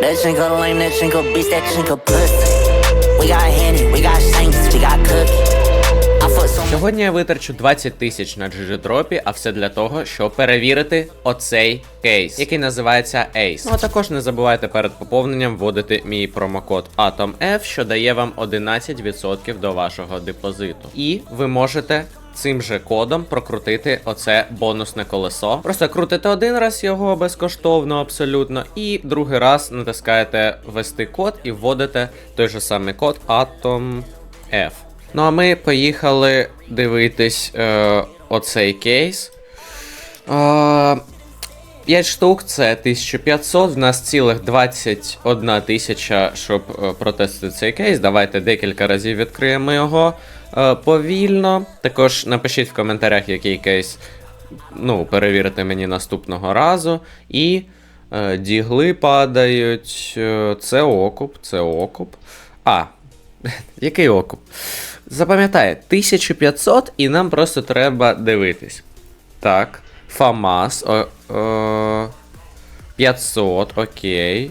That drink a lame, that drink a bitch, that drink a pussy. We got Henny, we got Shanks, we got Cookie. Сьогодні я витрачу 20 тисяч на GG-дропі, а все для того, щоб перевірити оцей кейс, який називається Ace. Ну а також не забувайте перед поповненням вводити мій промокод AtomF, що дає вам 11% до вашого депозиту. І ви можете. Цим же кодом прокрутити оце бонусне колесо. Просто крутите один раз його безкоштовно, абсолютно, і другий раз натискаєте ввести код і вводите той же самий код AtomF. Ну а ми поїхали дивитись е, оцей кейс. Е, 5 штук це 1500. В нас цілих 21 тисяча, щоб е, протестити цей кейс. Давайте декілька разів відкриємо його повільно. Також напишіть в коментарях, який кейс ну, перевірити мені наступного разу. І е, дігли падають. Е, це окуп, це окуп. А, який окуп? Запам'ятай, 1500 і нам просто треба дивитись. Так. ФАМАС. О, о, 500, окей.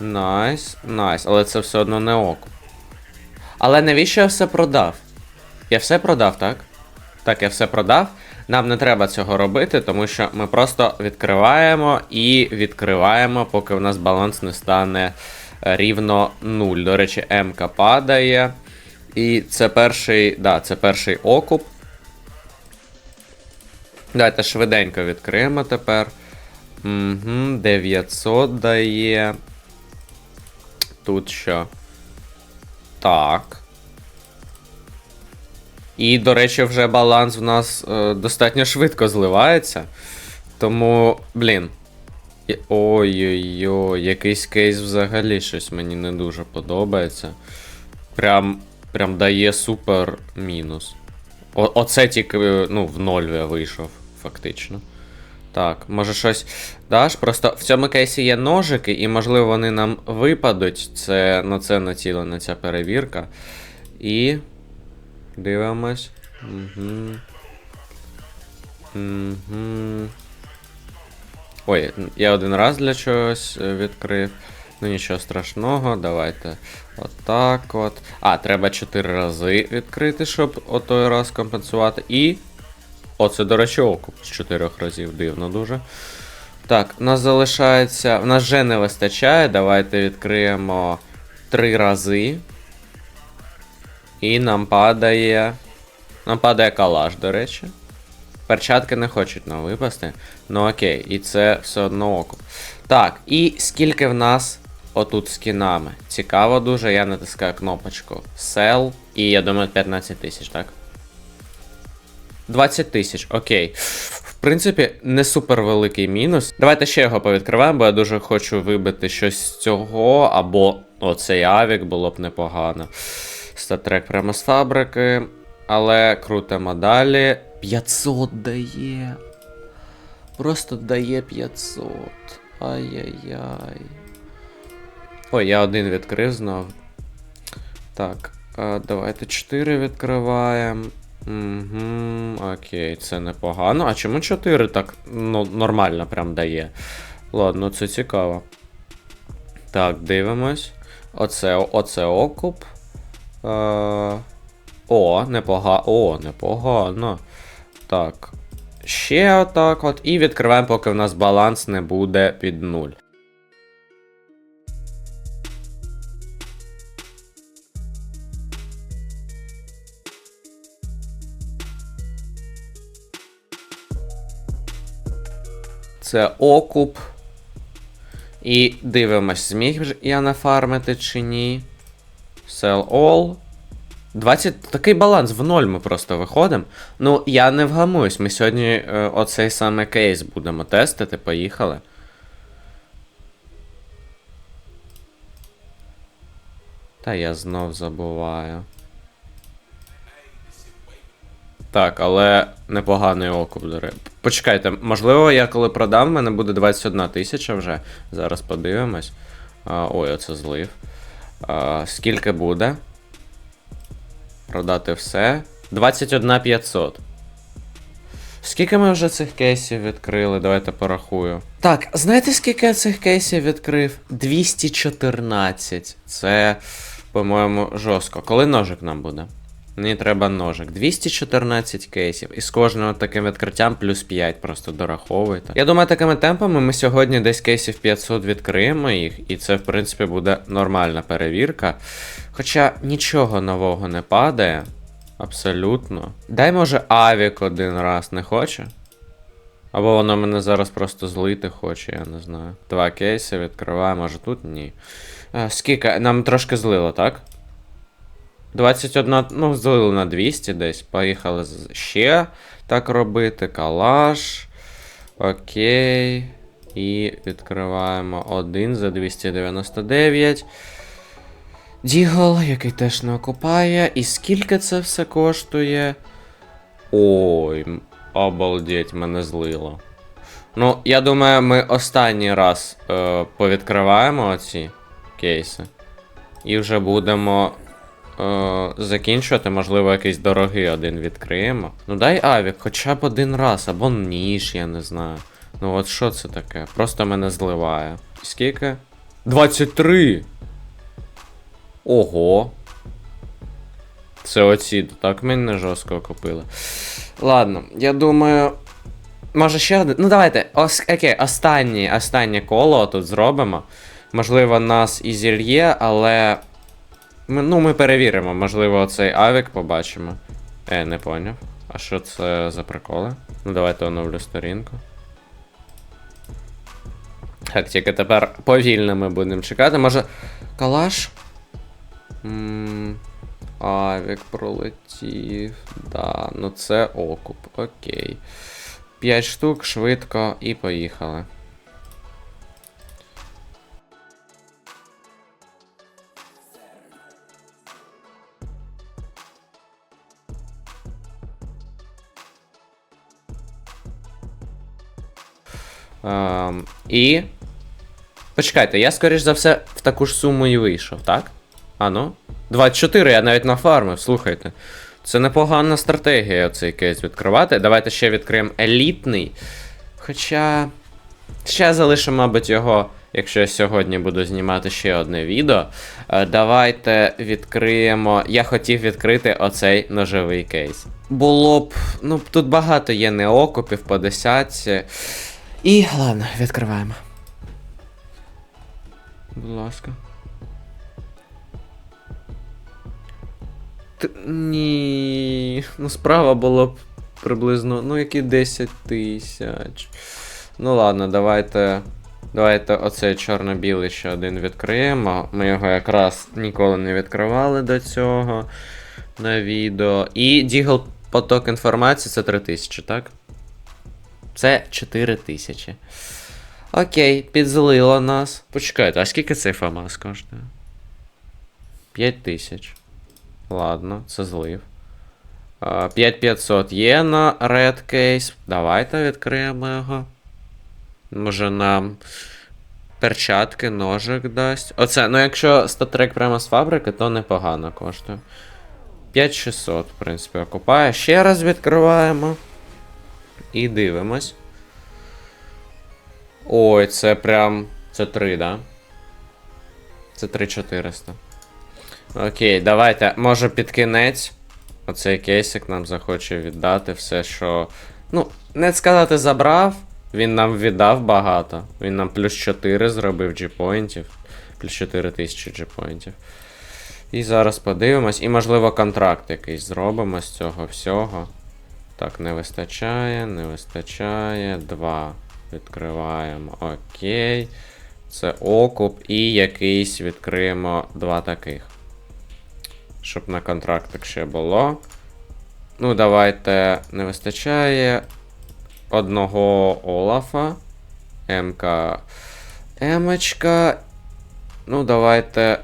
Найс, найс. Але це все одно не окуп. Але навіщо я все продав? Я все продав, так? Так, я все продав. Нам не треба цього робити, тому що ми просто відкриваємо і відкриваємо, поки в нас баланс не стане рівно 0. До речі, МК падає. І це перший, да, це перший окуп. Давайте швиденько відкриємо тепер. Угу, 900 дає. Тут що? Так. І, до речі, вже баланс в нас е, достатньо швидко зливається. Тому, блін. Ой-ой-ой, якийсь кейс взагалі щось мені не дуже подобається. Прям, прям дає супер мінус. О, оце тільки е, ну, в ноль я вийшов, фактично. Так, може щось даш? Просто в цьому кейсі є ножики, і, можливо, вони нам випадуть. Це на це націлена ця перевірка. І. Дивимось. Угу. Угу. Ой, я один раз для чогось е, відкрив. Ну нічого страшного, давайте. Отак от. А, треба 4 рази відкрити, щоб отой раз компенсувати. І. Оце, до речі, окуп з 4 разів. Дивно дуже. Так, у нас залишається. В нас вже не вистачає. Давайте відкриємо 3 рази. І нам падає. Нам падає калаш, до речі. Перчатки не хочуть нам випасти. Ну окей, і це все одно окуп. Так, і скільки в нас отут з кінами? Цікаво дуже, я натискаю кнопочку Sell, і я думаю 15 тисяч, так? 20 тисяч, окей. В принципі, не супер великий мінус. Давайте ще його повідкриваємо, бо я дуже хочу вибити щось з цього, або оцей авік було б непогано. Статрек прямо з фабрики. Але крутимо далі. 500 дає. Просто дає 500. Ай-яй-яй. Ой, я один відкрив знов. Так, давайте 4 відкриваємо. Угу, окей, це непогано. А чому 4 так ну, нормально прям дає? Ладно, це цікаво. Так, дивимось. Оце, оце окуп. Е, о, непогано. О, непогано. Так. Ще отак от. І відкриваємо, поки в нас баланс не буде під 0. Це окуп. І дивимось, зміг я нафармити чи ні. Sell all. 20. Такий баланс в ноль ми просто виходимо. Ну, я не вгамуюсь. Ми сьогодні е, оцей саме кейс будемо тестити. Поїхали. Та я знов забуваю. Так, але непоганий окуп, до речі. Почекайте, можливо, я коли продам, в мене буде 21 тисяча вже. Зараз подивимось. А, ой, оце злив. Скільки буде? Продати все. 21 500. Скільки ми вже цих кейсів відкрили? Давайте порахую. Так, знаєте, скільки я цих кейсів відкрив? 214. Це, по-моєму, жорстко. Коли ножик нам буде? Мені треба ножик. 214 кейсів. І з кожного таким відкриттям плюс 5 просто дораховуйте. Я думаю, такими темпами ми сьогодні десь кейсів 500 відкриємо їх, і це, в принципі, буде нормальна перевірка. Хоча нічого нового не падає. Абсолютно. Дай, може, авік один раз не хоче. Або воно мене зараз просто злити хоче, я не знаю. Два кейси відкриваю, може тут ні. Скільки? Нам трошки злило, так? 21, ну, злили на 200 десь. Поїхали ще так робити. Калаш. Окей. І відкриваємо один за 299. Дігл, який теж не окупає. І скільки це все коштує? Ой, обалдеть, мене злило. Ну, я думаю, ми останній раз е, повідкриваємо оці кейси. І вже будемо е, закінчувати, можливо, якийсь дорогий один відкриємо. Ну дай авік, хоча б один раз, або ніж, я не знаю. Ну от що це таке? Просто мене зливає. Скільки? 23! Ого. Це оці, так мене жорстко купили. Ладно, я думаю. Може ще один. Ну давайте. Ос... Окей, останнє, останнє коло тут зробимо. Можливо, нас і зільє, але. Ми, ну, ми перевіримо. Можливо, цей авік побачимо. Е, не поняв. А що це за приколи? Ну, давайте оновлю сторінку. Так, тільки тепер повільно ми будемо чекати. Може. Калаш? М, Авік пролетів. Да, ну це окуп. Окей. 5 штук, швидко і поїхали. Ем, і. Почекайте, я, скоріш за все, в таку ж суму і вийшов, так? А ну? 24 я навіть нафармив, слухайте. Це непогана стратегія цей кейс відкривати. Давайте ще відкриємо елітний. Хоча. Ще залишимо, мабуть, його, якщо я сьогодні буду знімати ще одне відео. Е, Давайте відкриємо. Я хотів відкрити оцей ножовий кейс. Було б. Ну, тут багато є неокупів по десятці. І ладно, відкриваємо. Будь ласка. Т... Ні. Ну, справа було б приблизно. Ну, які 10 тисяч. Ну ладно, давайте. Давайте оцей чорно-білий ще один відкриємо. Ми його якраз ніколи не відкривали до цього на відео. І Дігл поток інформації це 3000, так? Це 4000. Окей, підзлило нас. Почекайте, а скільки цей ФАМАС коштує? 5000. Ладно, це злив. 5500 є на Red Case. Давайте відкриємо його. Може нам перчатки, ножик дасть. Оце, ну якщо статрек прямо з фабрики, то непогано коштує. 5600, в принципі, окупає. Ще раз відкриваємо. І дивимось. Ой, це прям. Це 3, да? Це 3400. Окей, давайте. Може під кінець. Оцей кейсик нам захоче віддати все, що. Ну, не сказати забрав. Він нам віддав багато. Він нам плюс 4 зробив джіпоінтів. Плюс 4 тисячі джіпоінтів. І зараз подивимось. І, можливо, контракт якийсь зробимо з цього всього. Так, не вистачає, не вистачає. Два. Відкриваємо. Окей. Це окуп. І якийсь відкриємо два таких. Щоб на контрактик ще було. Ну, давайте. Не вистачає одного Олафа. МК. Емочка. Ну, давайте.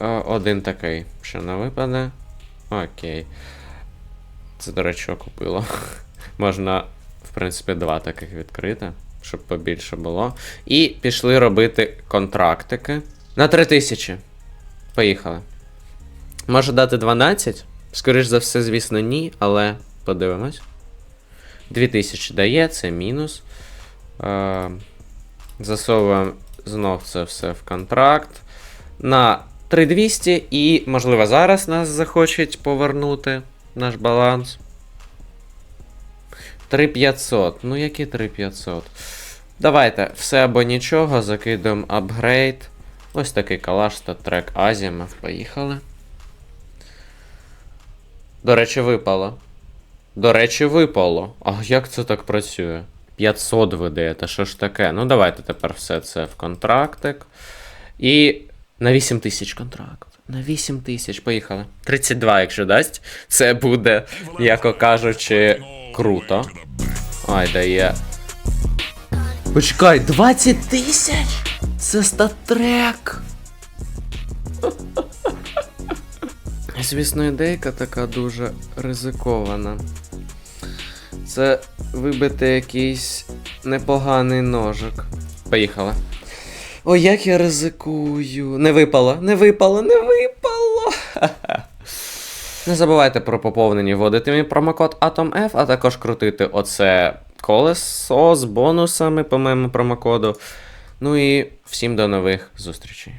е, Один такий. Що не випаде. Окей. Це, до речі, купило. Можна, в принципі, два таких відкрити, щоб побільше було. І пішли робити контрактики. На 3000. Поїхали. Може дати 12? Скоріш за все, звісно, ні, але подивимось. 2000 дає, це мінус. Е, засовуємо знов це все в контракт. На 3200 і, можливо, зараз нас захочуть повернути наш баланс. 3500. Ну, які 3500? Давайте все або нічого, закидуємо апгрейд. Ось такий калаш та трек Азімов. Поїхали. До речі, випало. До речі, випало. А як це так працює? 500 веде, та що ж таке? Ну, давайте тепер все це в контрактик. І на 8 тисяч контракт. На 8 тисяч, поїхали. 32, якщо дасть, це буде, яко кажучи, круто. Ай, дає. Почекай, 20 тисяч? Це статрек. Звісно, ідейка така дуже ризикована. Це вибити якийсь непоганий ножик. Поїхали. Ой, як я ризикую. Не випало, не випало, не випало. Не забувайте про поповнені вводити мій промокод AtomF, а також крутити оце колесо з бонусами по моєму промокоду. Ну і всім до нових зустрічей.